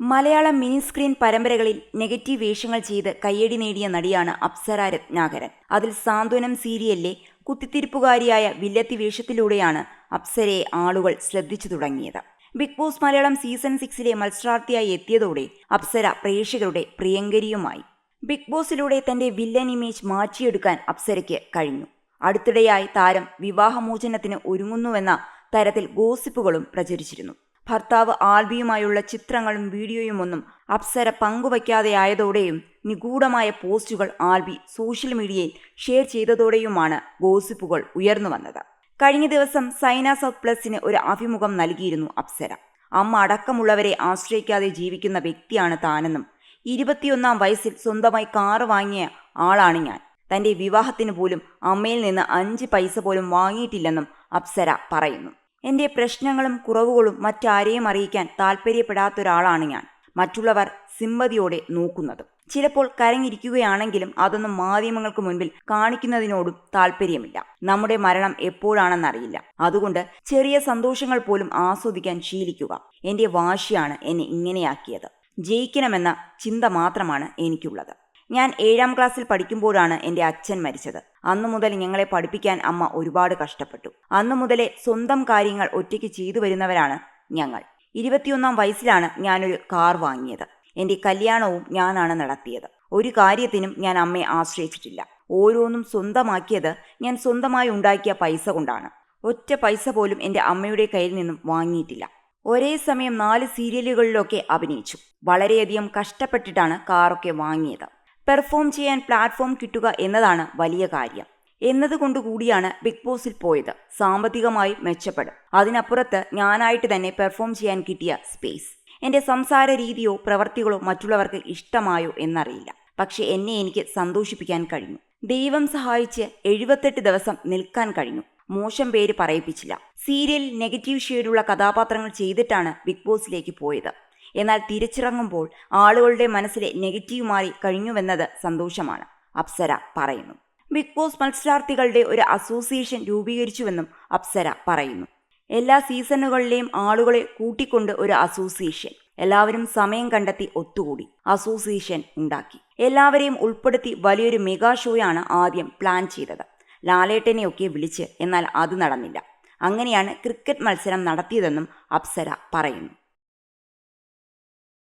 Malayalam mini screen പരമ്പരകളിൽ negative വേഷങ്ങൾ ചെയ്ത് കയ്യടി നേടിയ നടിയാണ് അപ്സര രത്നാകരൻ. അതിൽ സാന്ത്വനം സീരിയലിലെ കുത്തിത്തിരിപ്പുകാരിയായ വില്ലത്തി വേഷത്തിലൂടെയാണ് അപ്സരയെ ആളുകൾ ശ്രദ്ധിച്ചു തുടങ്ങിയത്. ബിഗ് ബോസ് മലയാളം സീസൺ സിക്സിലെ മത്സരാർത്ഥിയായി എത്തിയതോടെ അപ്സര പ്രേക്ഷകരുടെ പ്രിയങ്കരിയുമായി. ബിഗ് ബോസിലൂടെ തന്റെ വില്ലൻ ഇമേജ് മാറ്റിയെടുക്കാൻ അപ്സരയ്ക്ക് കഴിഞ്ഞു. അടുത്തിടെയായി താരം വിവാഹമോചനത്തിന് ഒരുങ്ങുന്നുവെന്ന തരത്തിൽ ഗോസിപ്പുകളും പ്രചരിച്ചിരുന്നു. ഭർത്താവ് ആൽബിയുമായുള്ള ചിത്രങ്ങളും വീഡിയോയുമൊന്നും അപ്സര പങ്കുവയ്ക്കാതെയായതോടെയും നിഗൂഢമായ പോസ്റ്റുകൾ ആൽബി സോഷ്യൽ മീഡിയയിൽ ഷെയർ ചെയ്തതോടെയുമാണ് ഗോസിപ്പുകൾ ഉയർന്നു വന്നത്. കഴിഞ്ഞ ദിവസം സൈന സൗത്ത് പ്ലസിന് ഒരു അഭിമുഖം നൽകിയിരുന്നു അപ്സര. അമ്മ അടക്കമുള്ളവരെ ആശ്രയിക്കാതെ ജീവിക്കുന്ന വ്യക്തിയാണ് താനെന്നും ഇരുപത്തിയൊന്നാം വയസ്സിൽ സ്വന്തമായി കാറ് വാങ്ങിയ ആളാണ് ഞാൻ. തന്റെ വിവാഹത്തിന് പോലും അമ്മയിൽ നിന്ന് അഞ്ച് പൈസ പോലും വാങ്ങിയിട്ടില്ലെന്നും അപ്സര പറയുന്നു. എന്റെ പ്രശ്നങ്ങളും കുറവുകളും മറ്റാരെയും അറിയിക്കാൻ താല്പര്യപ്പെടാത്തൊരാളാണ് ഞാൻ. മറ്റുള്ളവർ സിമ്പതിയോടെ നോക്കുന്നത്. ചിലപ്പോൾ കരഞ്ഞിരിക്കുകയാണെങ്കിലും അതൊന്നും മാധ്യമങ്ങൾക്ക് മുൻപിൽ കാണിക്കുന്നതിനോടും താല്പര്യമില്ല. നമ്മുടെ മരണം എപ്പോഴാണെന്നറിയില്ല. അതുകൊണ്ട് ചെറിയ സന്തോഷങ്ങൾ പോലും ആസ്വദിക്കാൻ ശീലിക്കുക എന്റെ വാശിയാണ് എന്നെ ഇങ്ങനെയാക്കിയത്. ജയിക്കണമെന്ന ചിന്ത മാത്രമാണ് എനിക്കുള്ളത്. ഞാൻ ഏഴാം ക്ലാസ്സിൽ പഠിക്കുമ്പോഴാണ് എന്റെ അച്ഛൻ മരിച്ചത്. അന്നു മുതൽ ഞങ്ങളെ പഠിപ്പിക്കാൻ അമ്മ ഒരുപാട് കഷ്ടപ്പെട്ടു. അന്നു മുതലേ സ്വന്തം കാര്യങ്ങൾ ഒറ്റയ്ക്ക് ചെയ്തു വരുന്നവരാണ് ഞങ്ങൾ. ഇരുപത്തിയൊന്നാം വയസ്സിലാണ് ഞാനൊരു കാർ വാങ്ങിയത്. എന്റെ കല്യാണവും ഞാനാണ് നടത്തിയത്. ഒരു കാര്യത്തിനും ഞാൻ അമ്മയെ ആശ്രയിച്ചിട്ടില്ല. ഓരോന്നും സ്വന്തമാക്കിയത് ഞാൻ സ്വന്തമായി ഉണ്ടാക്കിയ പൈസ കൊണ്ടാണ്. ഒറ്റ പൈസ പോലും എന്റെ അമ്മയുടെ കയ്യിൽ നിന്നും വാങ്ങിയിട്ടില്ല. ഒരേ സമയം നാല് സീരിയലുകളിലൊക്കെ അഭിനയിച്ചു. വളരെയധികം കഷ്ടപ്പെട്ടിട്ടാണ് കാറൊക്കെ വാങ്ങിയത്. പെർഫോം ചെയ്യാൻ പ്ലാറ്റ്ഫോം കിട്ടുക എന്നതാണ് വലിയ കാര്യം. എന്നതുകൊണ്ടുകൂടിയാണ് ബിഗ് ബോസിൽ പോയത്. സാമ്പത്തികമായി മെച്ചപ്പെടും. അതിനപ്പുറത്ത് ഞാനായിട്ട് തന്നെ പെർഫോം ചെയ്യാൻ കിട്ടിയ സ്പേസ്. എന്റെ സംസാര രീതിയോ പ്രവർത്തികളോ മറ്റുള്ളവർക്ക് ഇഷ്ടമായോ എന്നറിയില്ല. പക്ഷെ എന്നെ എനിക്ക് സന്തോഷിപ്പിക്കാൻ കഴിഞ്ഞു. ദൈവം സഹായിച്ച് എഴുപത്തെട്ട് ദിവസം നിൽക്കാൻ കഴിഞ്ഞു. മോശം പേര് പറയിപ്പിച്ചില്ല. സീരിയൽ നെഗറ്റീവ് ഷെയ്ഡുള്ള കഥാപാത്രങ്ങൾ ചെയ്തിട്ടാണ് ബിഗ് ബോസിലേക്ക് പോയത്. എന്നാൽ തിരിച്ചിറങ്ങുമ്പോൾ ആളുകളുടെ മനസ്സിലെ നെഗറ്റീവ് മാറി കഴിഞ്ഞുവെന്നത് സന്തോഷമാണ്. അപ്സര പറയുന്നു. ബിഗ് ബോസ് മത്സരാർത്ഥികളുടെ ഒരു അസോസിയേഷൻ രൂപീകരിച്ചുവെന്നും അപ്സര പറയുന്നു. എല്ലാ സീസണുകളിലെയും ആളുകളെ കൂട്ടിക്കൊണ്ട് ഒരു അസോസിയേഷൻ. എല്ലാവരും സമയം കണ്ടെത്തി ഒത്തുകൂടി. അസോസിയേഷൻ ഉണ്ടാക്കി. എല്ലാവരെയും ഉൾപ്പെടുത്തി വലിയൊരു മെഗാ ഷോയാണ് ആദ്യം പ്ലാൻ ചെയ്തത്. ലാലേട്ടനെയൊക്കെ വിളിച്ച് എന്നാൽ അത് നടന്നില്ല. അങ്ങനെയാണ് ക്രിക്കറ്റ് മത്സരം നടത്തിയതെന്നും അപ്സര പറയുന്നു.